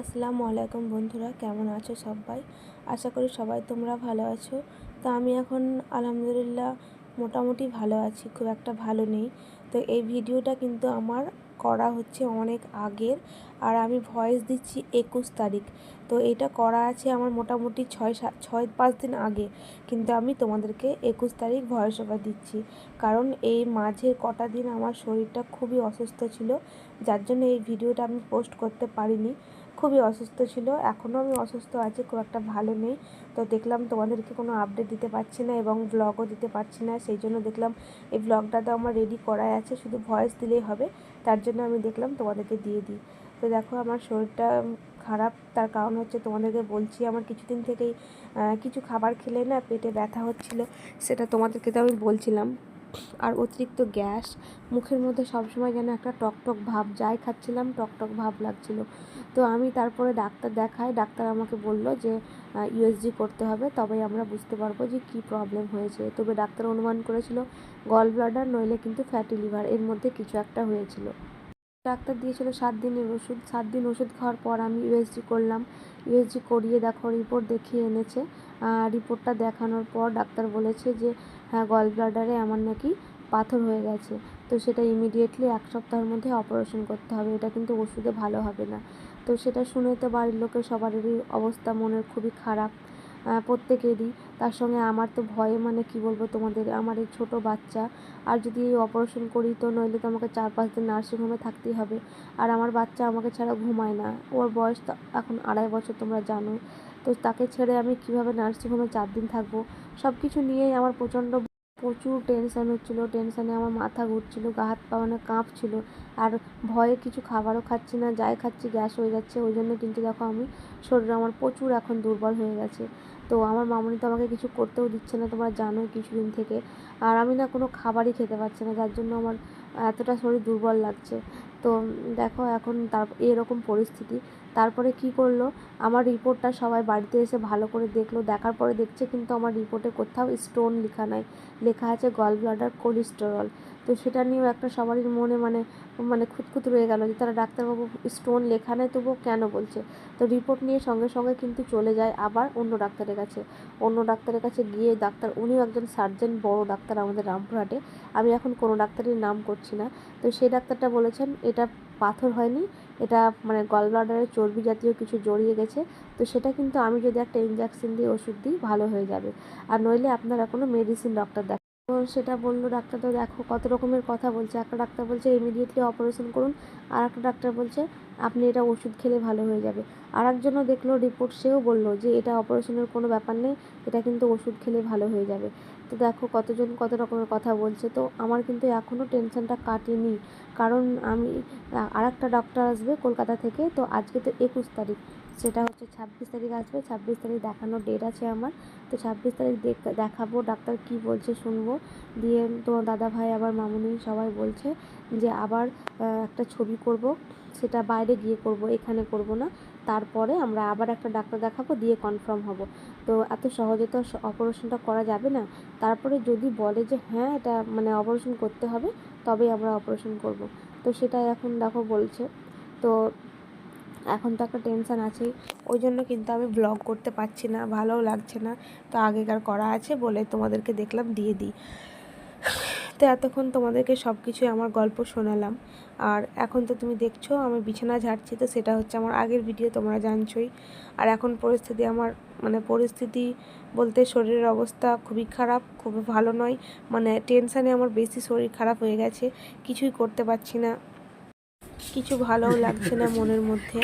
আসসালামু আলাইকুম বন্ধুরা, কেমন আছো সবাই? আশা করি সবাই তোমরা ভালো আছো। তো আমি এখন আলহামদুলিল্লাহ মোটামুটি ভালো আছি, খুব একটা ভালো নেই। তো এই ভিডিওটা কিন্তু আমার করা হচ্ছে অনেক আগের, আর আমি ভয়েস দিচ্ছি একুশ তারিখ। তো এটা করা আছে আমার মোটামুটি ছয় ছয় পাঁচ দিন আগে, কিন্তু আমি তোমাদেরকে একুশ তারিখ ভয়েস ওভার দিচ্ছি। কারণ এই মাঝের কটা দিন আমার শরীরটা খুবই অসুস্থ ছিল, যার জন্য এই ভিডিওটা আমি পোস্ট করতে পারিনি। খুবই অসুস্থ ছিল। এখনও আমি অসুস্থ আছি, খুব একটা ভালো নেই। তো দেখলাম তোমাদেরকে কোনো আপডেট দিতে পারছি না এবং ব্লগও দিতে পারছি না, সেই জন্য দেখলাম এই ব্লগটা তো আমার রেডি করাই আছে, শুধু ভয়েস দিলেই হবে, তার জন্য আমি দেখলাম তোমাদেরকে দিয়ে দিই। তো দেখো আমার শরীরটা খারাপ, তার কারণ হচ্ছে তোমাদেরকে বলছি, আমার কিছুদিন থেকেই কিছু খাবার খেলে না পেটে ব্যথা হচ্ছিল, সেটা তোমাদেরকে তো আমি বলছিলাম। আর অতিরিক্ত গ্যাস। মুখের মধ্যে সবসময় যেন একটা টকটক ভাব যাই খাচ্ছিলাম টকটক ভাব লাগছিল। তো আমি তারপরে ডাক্তার দেখাই, ডাক্তার আমাকে বলল যে ইউএসজি করতে হবে, তবেই আমরা বুঝতে পারব যে কি প্রবলেম হয়েছে। তবে ডাক্তার অনুমান করেছিল গল ব্লাডার নইলে কিন্তু ফ্যাটি লিভার এর মধ্যে কিছু একটা হয়েছিল। ডাক্তার দিয়েছিল সাত দিনের ওষুধ, সাত দিন ওষুধ খাওয়ার পর আমি ইউএসজি করলাম। ইউএসজি করিয়ে দেখো রিপোর্ট দেখিয়ে এনেছে। রিপোর্টটা দেখানোর পর ডাক্তার বলেছে যে হ্যাঁ গল ব্লাডারে আমার নাকি পাথর হয়ে গেছে। তো সেটা ইমিডিয়েটলি এক সপ্তাহের মধ্যে অপারেশন করতে হবে। এটা কিন্তু ওষুধে ভালো হবে না। তো সেটা শুনে তো বাড়ির লোকের সবারই অবস্থা মনের খুবই খারাপ প্রত্যেকেরই। তার সঙ্গে আমার তো ভয়ে মানে কি বলব তোমাদের, আমার এই ছোটো বাচ্চা। আর যদি এই অপারেশন করি তো নইলে তো আমাকে চার পাঁচ দিন নার্সিংহোমে থাকতেই হবে। আর আমার বাচ্চা আমাকে ছাড়া ঘুমায় না। ওর বয়স তো এখন আড়াই বছর তোমরা জানো তো তাকে ছেড়ে আমি কীভাবে নার্সিংহোমে চার দিন থাকব? সব কিছু নিয়েই আমার প্রচণ্ড প্রচুর টেনশান হচ্ছিল। টেনশানে আমার মাথা ঘুরছিল, গা হাত পা মানে কাঁপছিলো। আর ভয়ে কিছু খাবারও খাচ্ছি না, যাই খাচ্ছি গ্যাস হয়ে যাচ্ছে। ওই জন্য কিন্তু দেখো আমি শরীর আমার প্রচুর এখন দুর্বল হয়ে গেছে। তো আমার মামনি তো আমাকে কিছু করতেও দিচ্ছে না, তোমরা জানোই কিছুদিন থেকে। আর আমি না কোনো খাবারই খেতে পারছি না, যার জন্য আমার এতটা শরীর দুর্বল লাগছে। তো দেখো এখন তার, এরকম পরিস্থিতি। তারপরে কি করল? আমার রিপোর্টটা সবাই বাড়িতে এসে ভালো করে দেখল। দেখার পরে দেখছে কিন্তু আমার রিপোর্টে কোথাও স্টোন লেখা নাই। লেখা আছে গল ব্লাডার কোলেস্টেরল তো সেটা নিয়েও একটা সবারই মনে মানে মানে খুঁতখুত রয়ে গেল যে তারা ডাক্তারবাবু স্টোন লেখা নেই তবুও কেন বলছে? তো রিপোর্ট নিয়ে সঙ্গে সঙ্গে কিন্তু চলে যায় আবার অন্য ডাক্তারের কাছে। অন্য ডাক্তারের কাছে গিয়ে ডাক্তার, উনিও একজন সার্জেন বড় ডাক্তার আমাদের রামপুরহাটে। আমি এখন কোনো ডাক্তারের নাম করছি না। তো সেই ডাক্তারটা বলেছেন, এটা পাথর হয়নি, এটা মানে গল ব্লাডারের চর্বি জাতীয় কিছু জড়িয়ে গেছে। তো সেটা কিন্তু আমি যদি একটা ইঞ্জেকশন দিয়ে ওষুধ দিই, ভালো হয়ে যাবে। আর নইলে আপনারা কোনো মেডিসিন ডক্টর দেখ সেটা বলল, ডাক্তার তো দেখো কত রকমের কথা বলছে। একটা ডাক্তার বলছে ইমিডিয়েটলি অপারেশন করুন। আর একটা ডাক্তার বলছে, আপনি এটা ওষুধ খেলে ভালো হয়ে যাবে। আর একজনও দেখল রিপোর্ট সেও বলল যে, এটা অপারেশনের কোনো ব্যাপার নেই, এটা কিন্তু ওষুধ খেলে ভালো হয়ে যাবে। তো দেখো কতজন কত রকমের কথা বলছে। তো আমার কিন্তু এখনও টেনশনটা কাটেনি, কারণ আমি আর একটা ডক্টর আসবে কলকাতা থেকে। তো আজকে তো একুশ তারিখ। সেটা হচ্ছে ছাব্বিশ তারিখ আসবে, ছাব্বিশ তারিখ দেখানোর ডেট আছে আমার। তো ছাব্বিশ তারিখ দেখাবো, ডাক্তার কি বলছে শুনব। দিয়ে তোমার দাদা ভাই আবার মামুনি সবাই বলছে যে আবার একটা ছবি করব, সেটা বাইরে গিয়ে করব, এখানে করব না। তারপরে আমরা আবার একটা ডাক্তার দেখাবো, দিয়ে কনফার্ম হব। তো এত সহজে তো অপারেশনটা করা যাবে না। তারপরে যদি বলে যে হ্যাঁ এটা মানে অপারেশন করতে হবে, তবেই আমরা অপারেশন করব। তো সেটা এখন দেখো বলছে। তো এখন তো একটা টেনশান আছেই। ওই জন্য কিন্তু আমি ব্লগ করতে পারছি না, ভালোও লাগছে না। তো আগেকার করা আছে বলে তোমাদেরকে দেখলাম, দিয়ে দিই। তো এতক্ষণ তোমাদেরকে সব কিছুই আমার গল্প শোনালাম। আর এখন তো তুমি দেখছ, আমি বিছানা ঝাড়ছি, তো সেটা হচ্ছে আমার আগের ভিডিও তোমরা জানছোই। আর এখন পরিস্থিতি আমার মানে পরিস্থিতি বলতে শরীরের অবস্থা খুবই খারাপ, খুবই ভালো নয়। মানে টেনশানে আমার বেশি শরীর খারাপ হয়ে গেছে, কিছুই করতে পারছি না। কিছু ভালো লাগছে না মনের মধ্যে।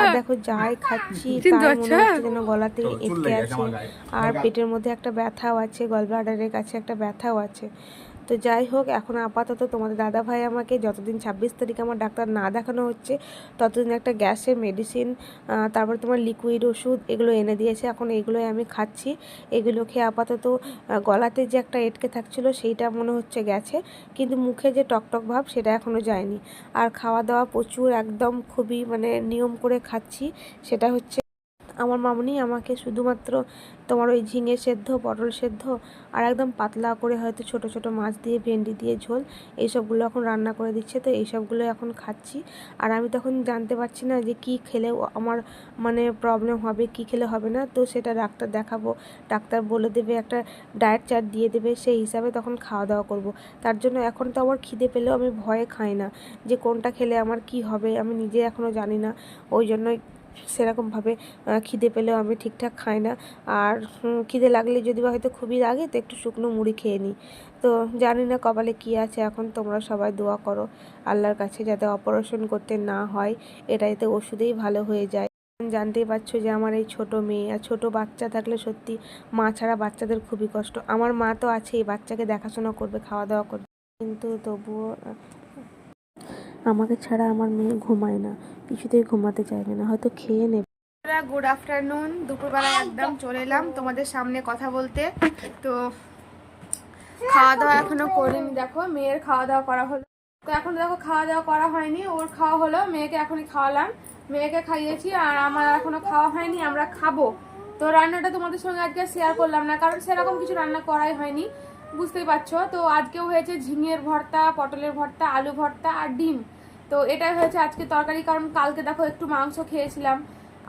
আর দেখো যাই খাচ্ছি মনে হচ্ছে যেন গলাতে এটকে আছে। আর পেটের মধ্যে একটা ব্যথাও আছে গলব্লাডারের কাছে একটা ব্যথাও আছে। তো যাই হোক, এখন আপাতত তোমাদের দাদা ভাই আমাকে যতদিন ছাব্বিশ তারিখ আমার ডাক্তার না দেখানো হচ্ছে, ততদিন একটা গ্যাসের মেডিসিন তারপর তোমার লিকুইড ওষুধ এগুলো এনে দিয়েছে। এখন এগুলোই আমি খাচ্ছি। এগুলো খেয়ে আপাতত গলাতে যে একটা এটকে থাকছিল সেইটা মনে হচ্ছে গেছে। কিন্তু মুখে যে টকটক ভাব সেটা এখনও যায়নি। আর খাওয়া দাওয়া প্রচুর একদম খুবই মানে নিয়ম করে খাচ্ছি, সেটা হচ্ছে আমার মামনি আমাকে শুধুমাত্র তোমার ওই ঝিঙে সেদ্ধ, পটল সেদ্ধ আর একদম পাতলা করে হয়তো ছোট ছোট মাছ দিয়ে, ভেন্ডি দিয়ে, ঝোল এইসবগুলো এখন রান্না করে দিচ্ছে। তো এইসবগুলো এখন খাচ্ছি। আর আমি তখন জানতে পারছি না যে কি খেলে আমার মানে প্রবলেম হবে, কি খেলে হবে না। তো সেটা ডাক্তার দেখাবো। ডাক্তার বলে দেবে, একটা ডায়েট চার্ট দিয়ে দেবে, সেই হিসাবে তখন খাওয়া দাওয়া করব। তার জন্য এখন তো আমার খিদে পেলেও আমি ভয়ে খাই না যে কোনটা খেলে আমার কি হবে, আমি নিজে এখনও জানি না। ওই জন্যই সেরকমভাবে খিদে পেলেও আমি ঠিকঠাক খাই না। আর খিদে লাগলে যদি বা হয়তো খুবই লাগে তো একটু শুকনো মুড়ি খেয়ে নিই। তো জানি না কপালে কী আছে, এখন তোমরা সবাই দোয়া করো আল্লাহর কাছে যাতে অপারেশন করতে না হয়, এটা যাতে ওষুধেই ভালো হয়ে যায়। জানতেই পারছ যে আমার এই ছোট মেয়ে আর ছোট বাচ্চা থাকলে সত্যি মা ছাড়া বাচ্চাদের খুবই কষ্ট। আমার মা তো আছেই বাচ্চাকে দেখাশোনা করবে খাওয়া দাওয়া করবে। কিন্তু তবুও আমাকে ছাড়া আমার মেয়ে ঘুমায় না। কিছুতেই ঘুমাতে চাইবে না, হয়তো খেয়ে নেবে। গুড আফটারনুন দুপুরবেলা একদম চলে এলাম তোমাদের সামনে কথা বলতে। তো খাওয়া দাওয়া এখনও করিনি, দেখো, মেয়ের খাওয়া দাওয়া করা হলো। তো এখন দেখো খাওয়া দাওয়া করা হয়নি, ওর খাওয়া হলো, মেয়েকে এখনই খাওয়ালাম। মেয়েকে খাইয়েছি আর আমার এখনও খাওয়া হয়নি, আমরা খাব। তো রান্নাটা তোমাদের সঙ্গে আজকে শেয়ার করলাম না, কারণ সেরকম কিছু রান্না করাই হয়নি, বুঝতেই পারছ। তো আজকেও হয়েছে ঝিঙের ভর্তা, পটলের ভর্তা, আলু ভর্তা আর ডিম। তো এটাই হয়েছে আজকে তরকারি, কারণ কালকে দেখো একটু মাংস খেয়েছিলাম।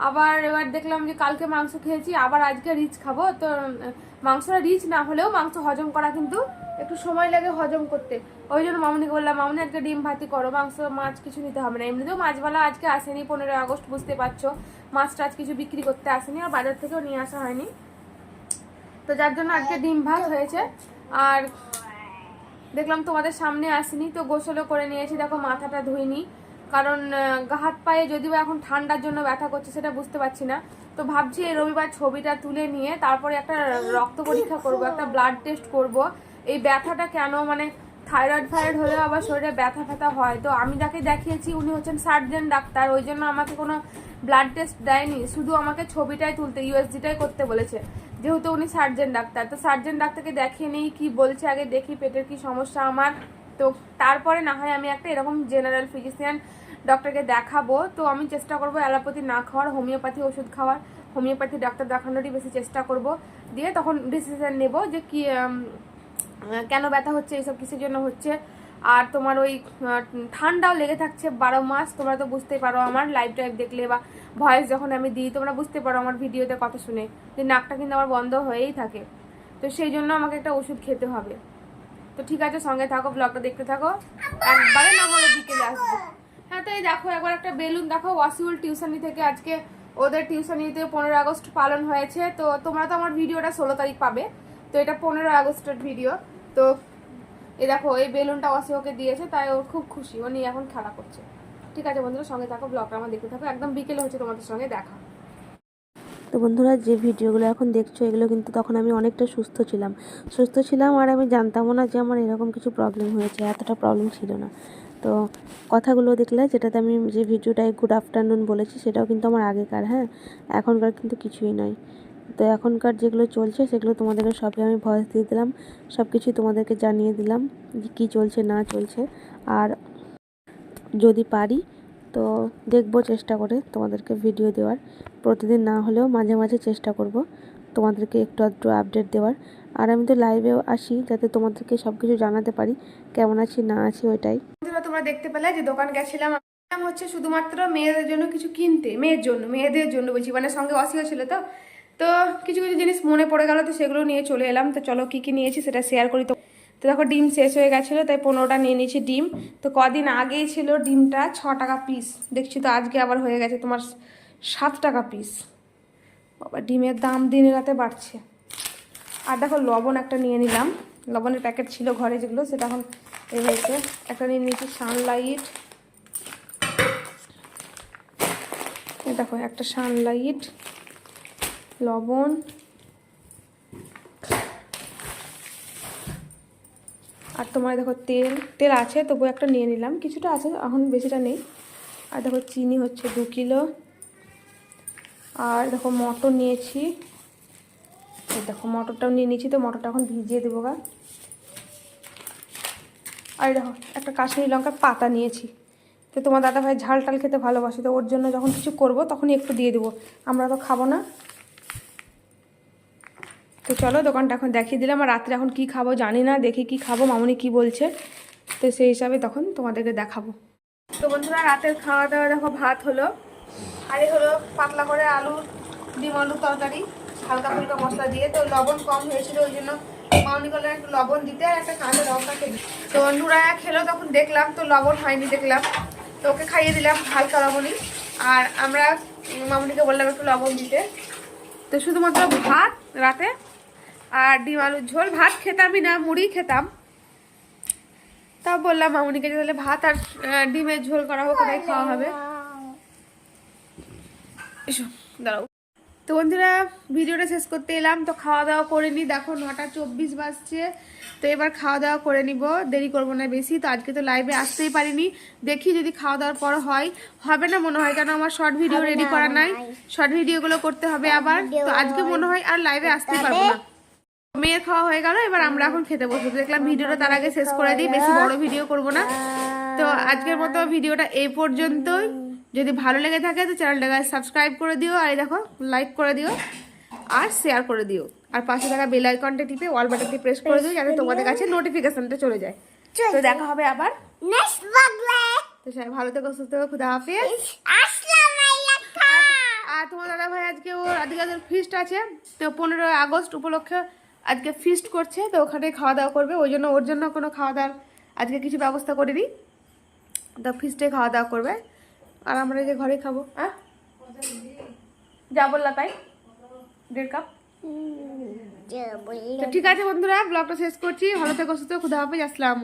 আবার এবার দেখলাম যে কালকে মাংস খেয়েছি, আবার আজকে রিচ খাব। তো মাংসটা রিচ না হলেও মাংস হজম করা কিন্তু একটু সময় লাগে হজম করতে। ওই জন্য মামনিকে বললাম, মামনি, আজকে ডিম ভাতি করো। মাংস, মাছ কিছু নিতে হবে না। এমনিতেও মাছওয়ালা আজকে আসেনি, পনেরোই আগস্ট, বুঝতে পারছ। মাছটা আজ কিছু বিক্রি করতে আসেনি, আর বাজার থেকেও নিয়ে আসা হয়নি। তো যার জন্য আজকে ডিম ভাত হয়েছে। আর দেখলাম তোমাদের সামনে আসিনি, তো গোসলও করে নিয়েছি, দেখো মাথাটা ধুইনি। কারণ হাত পায়ে যদিও এখন ঠান্ডার জন্য ব্যথা করছে সেটা বুঝতে পারছি না। তো ভাবছি এই রবিবার ছবিটা তুলে নিয়ে তারপরে একটা রক্ত পরীক্ষা করব, একটা ব্লাড টেস্ট করব। এই ব্যথাটা কেন মানে থাইরয়েড ফাইরয়েড হলেও আবার শরীরে ব্যথা ফ্যাথা হয়। তো আমি যাকে দেখিয়েছি উনি হচ্ছেন সার্জেন ডাক্তার, ওই জন্য আমাকে কোনো ব্লাড টেস্ট দেয়নি, শুধু আমাকে ছবিটাই তুলতে ইউএসজিটাই করতে বলেছে। যেহেতু উনি সার্জেন ডাক্তার, তো সার্জেন ডাক্তারকে দেখিয়ে নেই, কি বলছে আগে দেখি পেটের কি সমস্যা আমার। তো তারপরে না হয় আমি একটা এরকম জেনারেল ফিজিশিয়ান ডক্টরকে দেখাবো। তো আমি চেষ্টা করব অ্যালোপ্যাথি না খাওয়ার, হোমিওপ্যাথি ওষুধ খাওয়ার। হোমিওপ্যাথি ডাক্তার দেখানোরই বেশি চেষ্টা করব। দিয়ে তখন ডিসিশন নেব যে কি কেন ব্যথা হচ্ছে, এইসব কিসের জন্য হচ্ছে। আর তোমার ওই ঠান্ডাও লেগে থাকছে বারো মাস, তোমরা তো বুঝতেই পারো আমার লাইভ টাইভ দেখলে বা ভয়েস যখন আমি দিই, তোমরা বুঝতে পারো আমার ভিডিওতে কথা শুনে যে নাকটা কিন্তু আমার বন্ধ হয়েই থাকে। তো সেই জন্য আমাকে একটা ওষুধ খেতে হবে। তো ঠিক আছে, সঙ্গে থাকো ব্লগটা দেখতে থাকো। একবারে না হলে বিকেলে আসব। হ্যাঁ তো এই দেখো, একবার একটা বেলুন দেখো, ওয়াসিউল টিউশনি থেকে আজকে ওদের টিউশনিতে পনেরো আগস্ট পালন হয়েছে। তো তোমরা তো আমার ভিডিওটা ষোলো তারিখ পাবে। তো এটা পনেরো আগস্টের ভিডিও। তো এই দেখো, এই বেলুনটা ওয়াসি ওকে দিয়েছে, তাই ওর খুব খুশি। ও নিয়ে এখন খেলা করছে। ঠিক আছে বন্ধুরা, সঙ্গে থাকো, ব্লগটা আমার দেখতে থাকো। একদম বিকেলে হচ্ছে তোমাদের সঙ্গে দেখা। তো বন্ধুরা, যে ভিডিওগুলো এখন দেখছ, এগুলো কিন্তু তখন আমি অনেকটা সুস্থ ছিলাম। সুস্থ ছিলাম আর আমি জানতামও না যে আমার এরকম কিছু প্রবলেম হয়েছে, এতটা প্রবলেম ছিল না। তো কথাগুলো দেখলে, যেটাতে আমি যে ভিডিওটায় গুড আফটারনুন বলেছি, সেটাও কিন্তু আমার আগেকার হ্যাঁ? এখনকার কিন্তু কিছুই নয়। তো এখনকার যেগুলো চলছে সেগুলো তোমাদেরকে সবই আমি ভয়েস দিয়ে দিলাম। সব কিছুই তোমাদেরকে জানিয়ে দিলাম যে কী চলছে, না চলছে। আর যদি পারি, তো দেখব চেষ্টা করে তোমাদেরকে ভিডিও দেওয়ার। প্রতিদিন না হলেও মাঝে মাঝে চেষ্টা করব তোমাদেরকে একটু একটু আপডেট দেওয়ার। আর আমি তো লাইভেও আসি যাতে তোমাদেরকে সব কিছু জানাতে পারি, কেমন আছি, না আছি ওইটাই। তোমরা দেখতে পেলে যে দোকান গেছিলাম। হচ্ছে শুধুমাত্র মেয়েদের জন্য কিছু কিনতে, মেয়ের জন্য, মেয়েদের জন্য বলছি মানে সঙ্গে অসিও ছিল তো। তো কিছু কিছু জিনিস মনে পড়ে গেল, তো সেগুলো নিয়ে চলে এলাম। তো চলো কী কী নিয়েছি সেটা শেয়ার করি। তো তো দেখো ডিম শেষ হয়ে গেছিল, তাই পনেরোটা নিয়ে নিয়েছি ডিম। তো কদিন আগেই ছিল ডিমটা ছ টাকা পিস দেখছি তো আজকে আবার হয়ে গেছে তোমার সাত টাকা পিস বাবা, ডিমের দাম দিনে রাতে বাড়ছে। আর দেখো লবণ একটা নিয়ে নিলাম। লবণের প্যাকেট ছিল ঘরে যেগুলো, সেটা এখন এ হয়েছে। একটা নিয়ে নিয়েছি সানলাইট দেখো, একটা সানলাইট লবণ। আর তোমার দেখো তেল তেল আছে তবু একটা নিয়ে নিলাম। কিছুটা আছে, এখন বেশিটা নেই। আর দেখো চিনি হচ্ছে দু কিলো। আর দেখো মটর নিয়েছি। দেখো মটরটাও নিয়ে নিয়েছি, তো মটরটা এখন ভিজিয়ে দেবো গা। আর দেখো একটা কাশ্মীরি লঙ্কার পাতা নিয়েছি। তো তোমার দাদা ভাই ঝাল টাল খেতে ভালোবাসে, তো ওর জন্য যখন কিছু করব তখনই একটু দিয়ে দেবো। আমরা তো খাব না। তো চলো দোকানটা এখন দেখিয়ে দিলাম। আর রাত্রে এখন কি খাব জানি না, দেখি কি খাব। মামুনি কি বলছে, তো সেই হিসাবে তখন তোমাদেরকে দেখাবো। তো বন্ধুরা, রাতের খাওয়া দাওয়া দেখো, ভাত হলো। আর হলো পাতলা করে আলু, ডিম আলু তরকারি, হালকা ফুলকা মশলা দিয়ে। তো লবণ কম হয়েছিল, ওই জন্য মামনি করলে একটু লবণ দিতে আর একটা কাঁচা লঙ্কা খেতে। তো বন্ধুরা, খেলো তখন, দেখলাম তো লবণ হয়নি, দেখলাম। তো ওকে খাইয়ে দিলাম হালকা লবণই। আর আমরা মামনিকে বললাম একটু লবণ দিতে। তো শুধুমাত্র ভাত রাতে আর ডিম আলুর ঝোল। ভাত খেতামই না, মুড়ি খেতাম। তা বললাম, মামুনিকে তাহলে ভাত আর ডিমের ঝোল করা হোক খাওয়া হবে। দাঁড়াও। তো বন্ধুরা ভিডিওটা শেষ করতে এলাম। তো খাওয়া দাওয়া করে নিই দেখো নটা চব্বিশ বাজছে। তো এবার খাওয়া দাওয়া করে নিব। দেরি করব না বেশি। তো আজকে তো লাইভে আসতেই পারিনি। দেখি যদি খাওয়া দাওয়ার পর হয়। হবে না মনে হয় কেন আমার শর্ট ভিডিও রেডি করা নাই। শর্ট ভিডিওগুলো করতে হবে আবার। তো আজকে মনে হয় আর লাইভে আসতেই পারব না। মেয়ের খাওয়া হয়ে গেল। এবার আমরা এখন খেতে বসবো। দেখলাম ভিডিওটা তার আগে শেষ করে দিই। বেশি বড় ভিডিও করব না। তো আজকের মতো ভিডিওটা এই পর্যন্তই। যদি ভালো লেগে থাকে তো চ্যানেলটাকে সাবস্ক্রাইব করে দিও আর এই দেখো লাইক করে দিও আর শেয়ার করে দিও। আর পাশে থাকা বেল আইকনটা টিপে ওয়াল বাটনটি প্রেস করে দিও যাতে তোমাদের কাছে নোটিফিকেশনটা চলে যায়। তো দেখা হবে আবার। Next vlog. তো সবাই ভালো থেকো সুস্থ থেকো খুদা হাফেজ। আর তোমার দাদা ভাই আজকে ওর আজকে ওদের ফিস্ট আছে তো পনেরোই আগস্ট উপলক্ষে আজকে ফিস্ট করছে তো ওখানে খাওয়া দাওয়া করবে ওই জন্য ওর জন্য কোনো খাওয়া দাওয়ার আজকে কিছু ব্যবস্থা করিনি। তো ফিস্টে খাওয়া দাওয়া করবে। আর আমরা যে ঘরে খাব হ্যাঁ যা বললা তাই? দেড় কাপ? ঠিক আছে বন্ধুরা ব্লগটা শেষ করছি। ভালো থেকে সুস্থ খুদা হবে আসসালাম